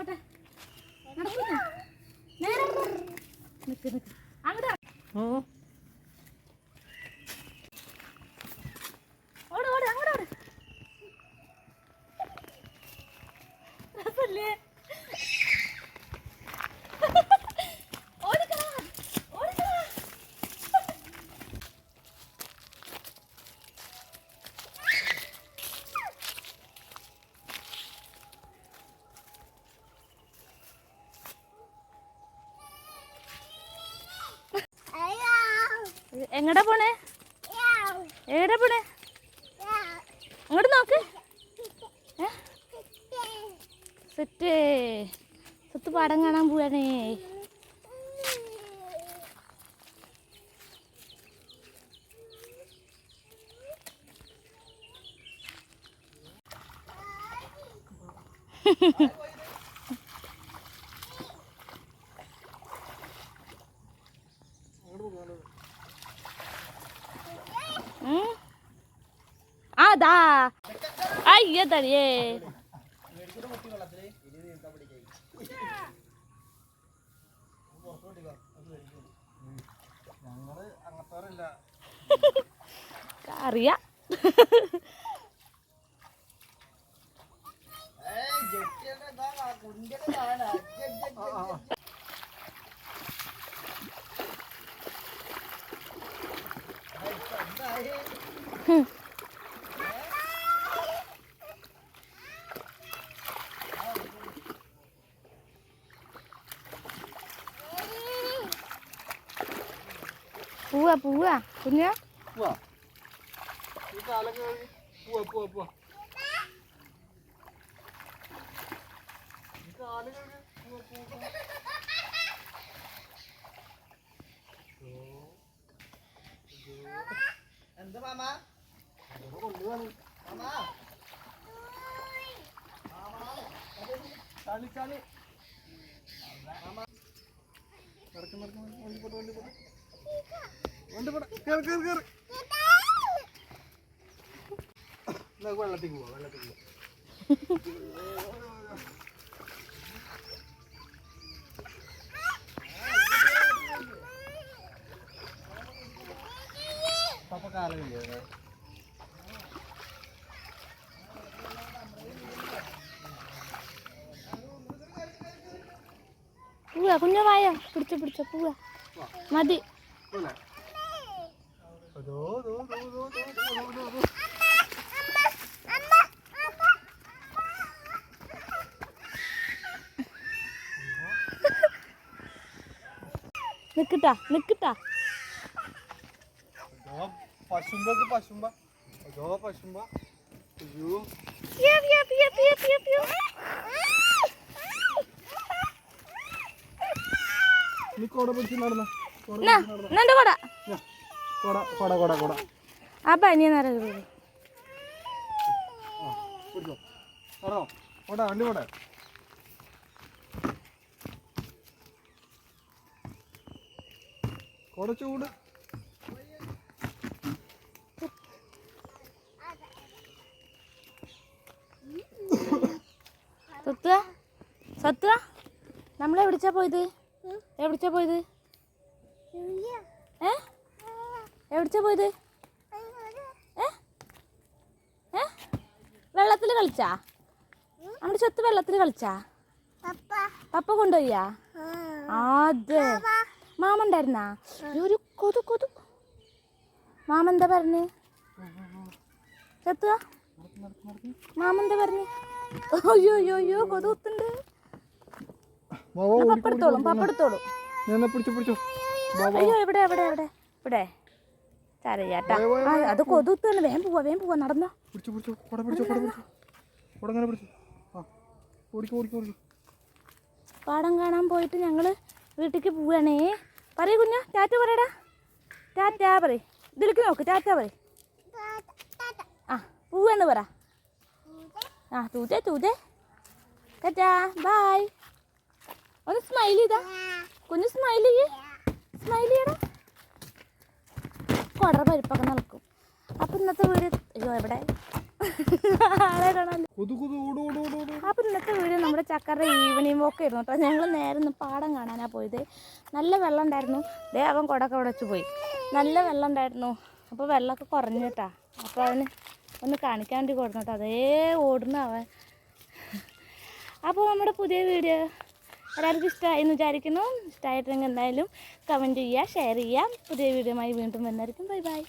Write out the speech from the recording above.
പോട്ടെ. നടക്കുന്നു നേരെ നിൽക്ക് നിക്ക്. എങ്ങടാ പോണേ എവിടെ പോണേ അങ്ങോട്ട് നോക്ക്? സെറ്റ് സെത്ത് പാടം കാണാൻ പോവാണേ ഉം. ആ ദാ അയ്യോ തടിയേ അറിയാ. അങ്ങനത്തോരല്ല അറിയാ പോവാ പോവാ കുഞ്ഞ പോവാ ഈ കാലൊക്കെ കഴിഞ്ഞ് പോവാ പോവാ പോവാ ഈ കാൽ കഴിഞ്ഞ് പോവാ പോവാ പോവാ. എന്താ മാമ മാമാ കൊണ്ടുപോവാണ്. മാമ ചളി ചളി മാമാ നടക്ക് നടക്ക്. വണ്ടി പോട്ടെ വണ്ടി പോട്ടെ വെള്ളത്തിൽ പോവാ വെള്ളത്തിൽ പോവാ. പപ്പ കാലമില്ലേ പോവാ കുഞ്ഞ വായ? പിടിച്ചോ പിടിച്ചോ പൂവ. മതി പോലെ അതോ ദോ ദോ ദോ ദോ ദോ ദോ ദോ നിക്കട്ടാ നിക്കട്ടാ. പശുമ്പക്ക് പശുമ്പ അതോ പശുമ്പ. അയ്യോ. നീ കൊട പിടിച്ച് നടന്ന. നടന്ന. ആ സത്വ സത്വ നമ്മളെവിടിച്ചാ പോയത്? എവിടിച്ചാ പോയത്? എവിടിച്ചാ പോയത്? ഏ? ഏ? വെള്ളത്തിൽ കളിച്ചാ? നമ്മുടെ ചൊത്ത് വെള്ളത്തിൽ കളിച്ചാ? പപ്പ കൊണ്ടുപോയാ അതെ. മാമ ഉണ്ടായിരുന്നാ? ഒരു കൊതു കൊതു. മാമ എന്താ പറഞ്ഞേ? ചെത്തുക മാമ എന്താ പറഞ്ഞ്? അയ്യോ അയ്യോ അയ്യോ കൊതു കുത്തുണ്ട്. ബാബാ എന്നാ പപ്പ എടുത്തോളും പപ്പ എടുത്തോളും. ഞാൻ പിടിച്ചു പിടിച്ചു. അയ്യോ എവിടെ എവിടെ എവിടെ? ഇവിടെ. ചരയാട്ടാ അത് കൊതുത്താണ് വേം പോവാ വേം പോവാ നടന്നോ. പിടിച്ചു പിടിച്ചു കൊട പിടിച്ചു കൊട പിടിച്ചു. കൊട പിടിച്ചു. ആ ഓടിക്കോ ഓടിക്കോ ഓടിക്കോ. പാടം കാണാൻ പോയിട്ട് ഞങ്ങൾ വീട്ടിലേക്ക് പോവാണേ. പറയൂ കുഞ്ഞ ടാറ്റ പറയടാ. ടാറ്റ പറയ്. ഇതിലേക്ക് നോക്ക് ടാറ്റ പറയ്. ആ പോവാന്ന് പറ. ആ തൂതേ തൂതേ. ടാറ്റാ ബായ് ഒന്ന് സ്മൈൽ ചെയ്താ. കുഞ്ഞ് സ്മൈൽ ചെയ്യേ. സ്മൈൽ ചെയ്യടാ. കൊടറ പരിപ്പൊക്കെ നടക്കും അപ്പൊ ഇന്നത്തെ വീട് അയ്യോ എവിടെ? ആളെ കാണാൻ അപ്പോൾ ഇന്നത്തെ വീഡിയോ നമ്മുടെ ചക്കരുടെ ഈവനിങ് വോക്ക് ആയിരുന്നു കേട്ടോ. ഞങ്ങൾ നേരെ ഒന്ന് പാടം കാണാനാണ് പോയത്. നല്ല വെള്ളം ഉണ്ടായിരുന്നു. ദേ അവൻ കുടക്കെ ഉടച്ചു പോയി. നല്ല വെള്ളം ഉണ്ടായിരുന്നു. അപ്പോൾ വെള്ളമൊക്കെ കുറഞ്ഞു കേട്ടാ. അപ്പൊ അവന് ഒന്ന് കാണിക്കാൻ വേണ്ടി കൊടുക്കണം കേട്ടോ. അതേ ഓടുന്ന അവൻ. അപ്പൊ നമ്മുടെ പുതിയ വീഡിയോ എല്ലാവർക്കും ഇഷ്ടമായി എന്ന് വിചാരിക്കുന്നു. ഇഷ്ടമായിട്ടുണ്ടെങ്കിൽ എന്തായാലും കമന്റ് ചെയ്യുക ഷെയർ ചെയ്യുക. പുതിയ വീഡിയോയുമായി വീണ്ടും വരുന്നതായിരിക്കും ബൈ ബൈ